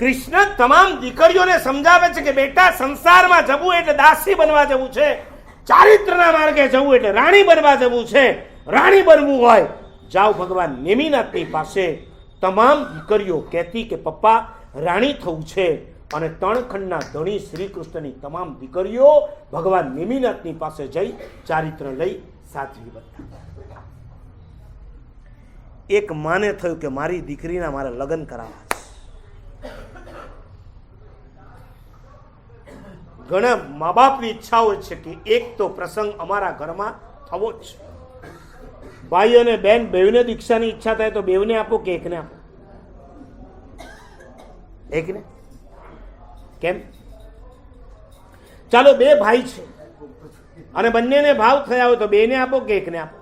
કૃષ્ણ તમામ દીકરીઓને સમજાવે છે કે બેટા સંસારમાં જવું એટલે દાસી બનવા જવું છે, ચારિત્રના માર્ગે જવું એટલે રાણી બનવા જવું છે, રાણી બનવું હોય. જાઓ ભગવાન નેમિનાથની પાસે તમામ દીકરીઓ કહેતી કે પપ્પા, રાણી થવું છે અને તણખંડના ધણી શ્રી કૃષ્ણની તમામ દીકરીઓ ભગવાન નેમિનાથની પાસે જઈ ચારિત્ર લઈ સાધવી બનતા એક માને થયું કે મારી દીકરીના મારે લગ્ન કરાવવા છે ઘણા મા બાપની ઈચ્છાઓ છે કે એક તો પ્રસંગ અમારા ઘરમાં થવો જ. ભાઈ અને બેન બેવને દીક્ષાની ઈચ્છા થાય તો બેવને આપો કે એકને આપો? એકને? કેમ? ચાલો બે ભાઈ છે. અને બંનેને ભાવ થયા હોય તો બેને આપો કે એકને આપો?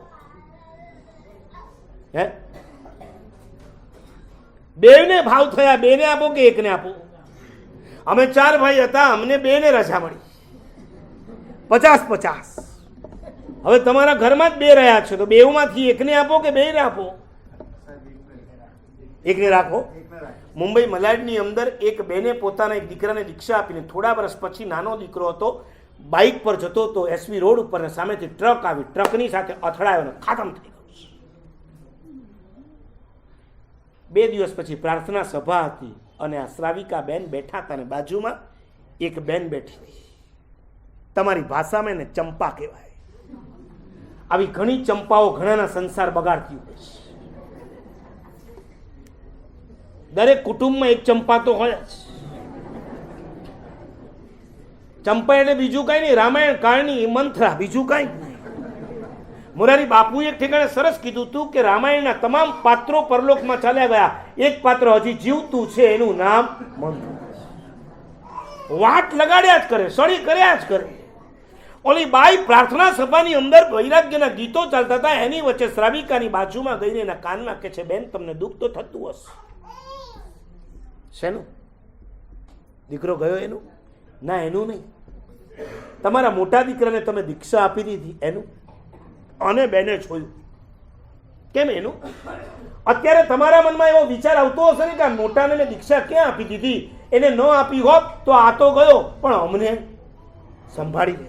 હે? બેને ભાવ થયા બેને આપો કે એકને આપો? અમે ચાર ભાઈ હતા, અમને બેને રજા મળી. પચાસ પચાસ. હવે તમારા ઘરમાં જ બે રહ્યા છો, તો બેવમાંથી એકને આપો કે બેને આપો? એકને રાખો. મુંબઈ મલાડની અંદર એક બેને પોતાના એક દીકરાને દીક્ષા આપીને થોડા વર્ષ પછી નાનો દીકરો હતો, બાઇક પર જતો હતો, એસવી રોડ ઉપર ને સામેથી ટ્રક આવી, ટ્રકની સાથે અથડાયો ખાતમ થઈ ગયો બે દિવસ પછી પ્રાર્થના સભા હતી. અને આ શ્રાવિકા બેન બેઠા હતા ને બાજુમાં, એક બેન બેઠી હતી. તમારી ભાષામાં એને ચંપા કહેવાય. આવી ઘણી ચંપાઓ ઘણાના સંસાર બગાડતી હોય છે. દરેક કુટુંબમાં એક ચંપા તો હોય જ. ચંપા એટલે બીજું કાંઈ નહીં. રામાયણ, કાળની મંથરા, બીજું કાંઈ મોરારી બાપુએ એક ઠેકાણે સરસ કીધું હતું કે રામાયણના તમામ પાત્રો પરલોકમાં ચાલ્યા ગયા. એક પાત્ર હજી જીવતું છે એનું નામ મંથરા વાટ લગાડ્યા જ કરે, સળી કર્યા જ કરે. ઓલી બાઈ પ્રાર્થના સભાની અંદર વૈરાગ્યના ગીતો ચાલતા હતા, એની વચ્ચે શ્રાવિકાની બાજુમાં ગઈને એના કાનમાં કે છે, બેન, તમને દુઃખ તો થતું હશે. શેનું? દીકરો ગયો એનું? ના, એનું નહીં. તમારા મોટા દીકરાને તમે દીક્ષા આપી દીધી, એનું? અને બેને છોયું કેમ એનું? અત્યારે તમારા મનમાં એવો વિચાર આવતો હશે ને કે આ મોટાને મેં દીક્ષા ક્યાં આપી દીધી? એને ન આપી હોત તો આ તો ગયો, પણ અમને સંભાળી લે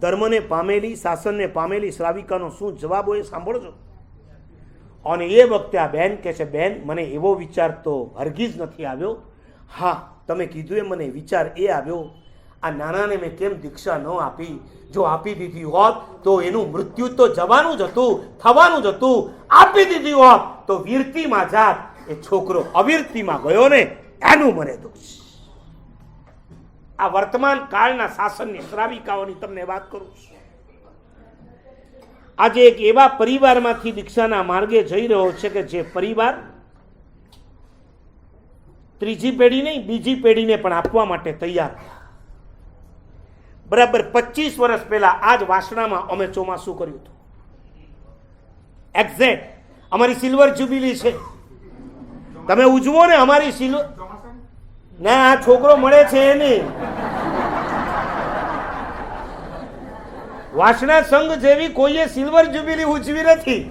ધર્મને પામેલી, શાસનને પામેલી શ્રાવિકાનો શું જવાબ હોય સાંભળજો. અને એ વખતે આ બેન કહે છે, બેન, મને એવો વિચાર તો હરગીજ નથી આવ્યો. હા, તમે કીધું એ મને વિચાર એ આવ્યો આ નાનાને મેં કેમ દીક્ષા ન આપી? જો આપી દીધી હોત તો એનું મૃત્યુ તો જવાનું જ હતું, થવાનું જ હતું. આપી દીધી હોત તો વીરતીમાં જાત, એ છોકરો અવિરતીમાં ગયો ને, એનું મને દુઃખ આ વર્તમાન કાળના શાસનની શ્રાવિકાઓની તમને વાત કરું છું. આજે એક એવા પરિવારમાંથી દીક્ષાના માર્ગે જઈ રહ્યો છે કે જે પરિવાર ત્રીજી પેઢી નહીં બીજી પેઢીને પણ આપવા માટે તૈયાર હતા. બરાબર પચીસ વર્ષ પહેલા આ જ વાસણામાં અમે ચોમાસું કર્યું હતું. એક્ઝેક્ટ અમારી સિલ્વર જ્યુબિલી છે. તમે ઉજવો ને અમારી સિલ્વર ના, આ છોકરો મળે છે એની. વાસણા સંઘ જેવી કોઈએ સિલ્વર જ્યુબિલી ઉજવી નથી.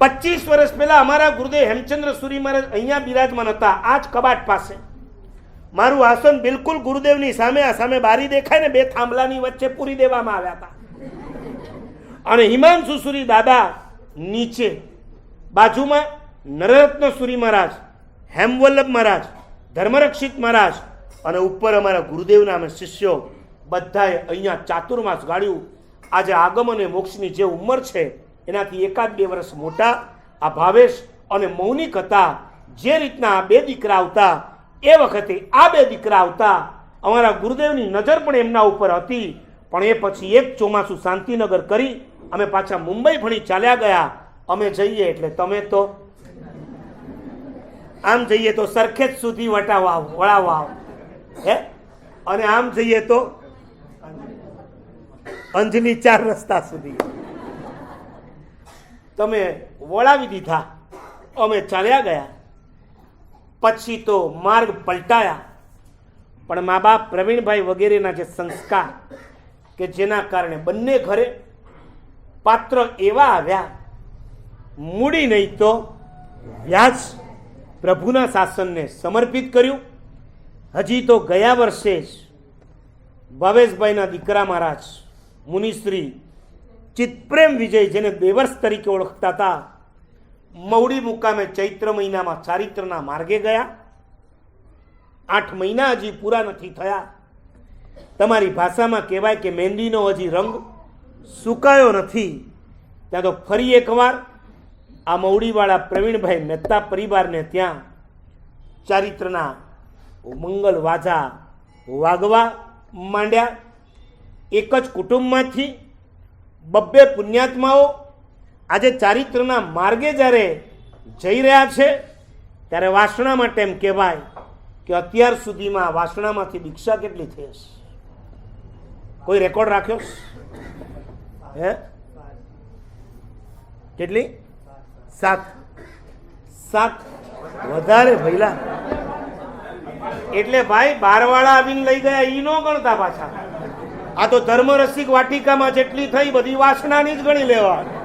પચીસ વર્ષ પહેલા અમારા ગુરુદેવ હેમચંદ્ર સુરી મહારાજ અહીંયા બિરાજમાન હતા. આ જ કબાટ પાસે. મારું આસન બિલકુલ ગુરુદેવની સામે, આ સામે બારી દેખાય ને બે થાંભલાની વચ્ચે પૂરી દેવામાં આવ્યા હતા. અને હિમાંશુ સુરી દાદા નીચે, બાજુમાં નરરત્ન સુરી મહારાજ, હેમવલ્લભ મહારાજ, ધર્મરક્ષિત મહારાજ અને ઉપર અમારા ગુરુદેવના અમે શિષ્યો બધાએ અહીંયા ચાતુર્માસ ગાળ્યું. આજે આગમ અને મોક્ષની જે ઉંમર છે, એનાથી એકાદ બે વર્ષ મોટા આ ભાવેશ અને મૌનિક હતા. જે રીતના આ બે દીકરા આવતા એ વખતે આ બે દીકરા આવતા અમારા ગુરુદેવની નજર પણ એમના ઉપર હતી. પણ એ પછી એક ચોમાસું શાંતિનગર કરી અમે પાછા મુંબઈ ભણી ચાલ્યા ગયા. અમે જઈએ એટલે તમે તો આમ જઈએ તો સરખેજ સુધી વટાવા વળાવવા હે? અને આમ જઈએ તો અંજની ચાર રસ્તા સુધી. તમે વળાવી દીધા. અમે ચાલ્યા ગયા. પછી તો માર્ગ પલટાયા. પણ મા બાપ પ્રવીણભાઈ વગેરેના જે સંસ્કાર કે જેના કારણે બંને ઘરે પાત્ર એવા આવ્યા, મૂડી નહીં તો વ્યાજ પ્રભુના શાસનને સમર્પિત કર્યું. હજી તો ગયા વર્ષે જ ભાવેશભાઈના દીકરા મહારાજ મુનિશ્રી ચિત્પ્રેમ વિજય જેને દેવર્ષ તરીકે ઓળખતા હતા મવડી મુકામે ચૈત્ર મહિનામાં ચારિત્રના માર્ગે ગયા. આઠ મહિના હજી પૂરા નથી થયા. તમારી ભાષામાં કહેવાય કે મહેંદીનો હજી રંગ સુકાયો નથી. ત્યાં તો ફરી એકવાર આ મવડીવાળા પ્રવીણભાઈ મહેતા પરિવારને ત્યાં ચારિત્રના મંગલ વાજા વાગવા માંડ્યા. એક જ કુટુંબમાંથી બબ્બે પુણ્યાત્માઓ આજે ચારિત્રના માર્ગે જ્યારે જઈ રહ્યા છે, ત્યારે વાસણા માટે એમ કહેવાય કે અત્યાર સુધીમાં વાસણામાંથી દીક્ષા કેટલી થઈ હશે? કોઈ રેકોર્ડ રાખ્યો? હે? કેટલી? સાત. સાત. વધારે ભૈલા એટલે ભાઈ બારવાળા આવીને લઈ ગયા, ઈ ન ગણતા પાછા. આ તો ધર્મરસિક વાટિકામાં જેટલી થઈ, બધી વાસણાની જ ગણી લેવા